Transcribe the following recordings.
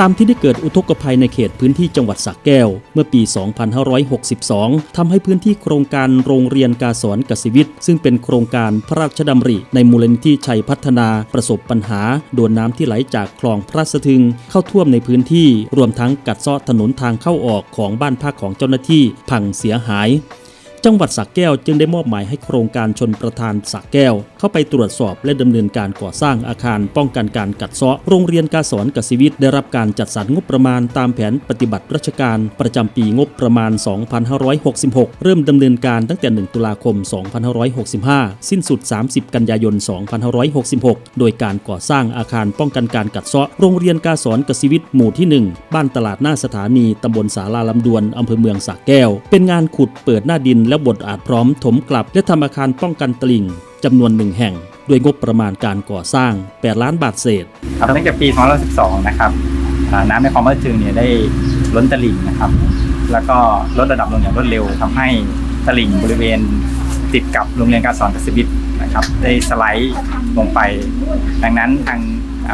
ตามที่ได้เกิดอุทกภัยในเขตพื้นที่จังหวัดสระแก้ว เมื่อปี 2562ทำให้พื้นที่โครงการโรงเรียนกาสอนกสิวิทย์ซึ่งเป็นโครงการพระราชดำริในมูลนิธิชัยพัฒนาประสบปัญหา โดนน้ำที่ไหลจากคลองพระสะทึง เข้าท่วมในพื้นที่ รวมทั้งกัดเซาะถนนทางเข้าออกของบ้านพักของเจ้าหน้าที่พังเสียหาย จังหวัดสระแก้วจึงได้มอบหมายให้โครงการชนประทานสระแก้ว เข้าไปตรวจสอบและดำเนินการก่อสร้างอาคารป้องกันการกัดเซาะโรงเรียนการสอนกสิวิทย์ได้รับการจัดสรรงบประมาณตามแผนปฏิบัติราชการประจำปีงบประมาณ 2566 เริ่มดำเนินการตั้งแต่ 1 ตุลาคม 2565 สิ้นสุด 30 กันยายน 2566 โดยการก่อสร้างอาคารป้องกันการกัดเซาะโรงเรียนการสอนกสิวิทย์หมู่ที่ 1 บ้านตลาดหน้าสถานีตำบลสาราลำดวนอำเภอเมืองสระแก้ว เป็นงานขุดเปิดหน้าดินและบดอาจพร้อมถมกลับและทำอาคารป้องกันตลิ่งจำนวนหนึ่งแห่ง ด้วยงบประมาณการก่อสร้าง 8 ล้านบาทเศษ ครับตั้งแต่ปี 2012 นะครับน้ำในคลองพระจึงเนี่ยได้ล้นตลิ่งนะครับ แล้วก็ลดระดับลงอย่างรวดเร็วทำให้ตลิ่งบริเวณติดกับโรงเรียนการสอนกสิบิทนะครับ ได้สไลด์ลงไป ดังนั้นทาง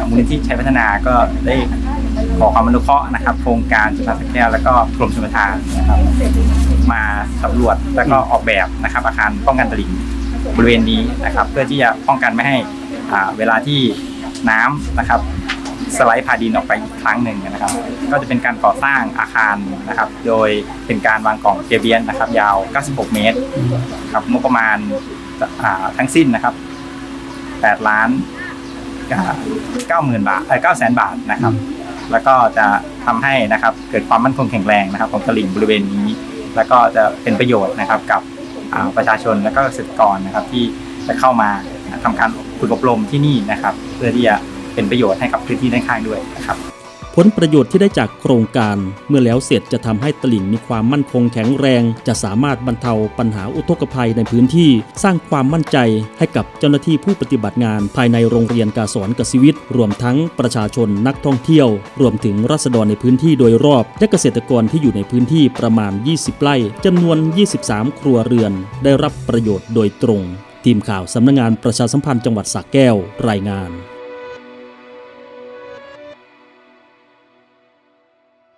มูลนิธิชัยพัฒนาก็ได้ขอความอนุเคราะห์นะครับ โครงการจุฬาสระแก้วแล้วก็กรมชลประทานนะครับ มาสำรวจแล้วก็ออกแบบนะครับอาคารป้องกันตลิ่งบริเวณนี้นะครับ เพื่อที่จะป้องกันไม่ให้เวลาที่น้ำนะครับสไลด์พาดินออกไปอีกครั้งหนึ่งนะครับ ก็จะเป็นการก่อสร้างอาคารนะครับ โดยเป็นการวางกล่องเกเบียนนะครับ ยาว 96 เมตรครับงบประมาณาทั้งสิ้นนะครับ 8 ล้าน 90,000 บาทเออ9แสนบาทนะครับ แล้วก็จะทำให้นะครับเกิดความมั่นคงแข็งแรงนะครับ ของตลิ่งบริเวณนี้ แล้วก็จะเป็นประโยชน์นะครับกับประชาชนและก็เกษตรกรนะครับที่จะเข้ามาทำการฝึกอบรมที่นี่นะครับ เพื่อที่จะเป็นประโยชน์ให้กับพื้นที่ด้านข้างด้วยนะครับ ผลประโยชน์ที่ได้จากโครงการ เมื่อแล้วเสร็จจะทำให้ตลิ่งมีความมั่นคงแข็งแรง จะสามารถบรรเทาปัญหาอุทกภัยในพื้นที่ สร้างความมั่นใจให้กับเจ้าหน้าที่ผู้ปฏิบัติงานภายในโรงเรียนกาสอนกสิวิทย์รวมทั้งประชาชนนักท่องเที่ยว รวมถึงรัษฎรในพื้นที่โดยรอบ และเกษตรกรที่อยู่ในพื้นที่ประมาณ 20 ไร่จำนวน 23 ครัวเรือน ได้รับประโยชน์โดยตรง ทีมข่าวสำนักงงานประชาสัมพันธ์จังหวัดสระแก้วรายงาน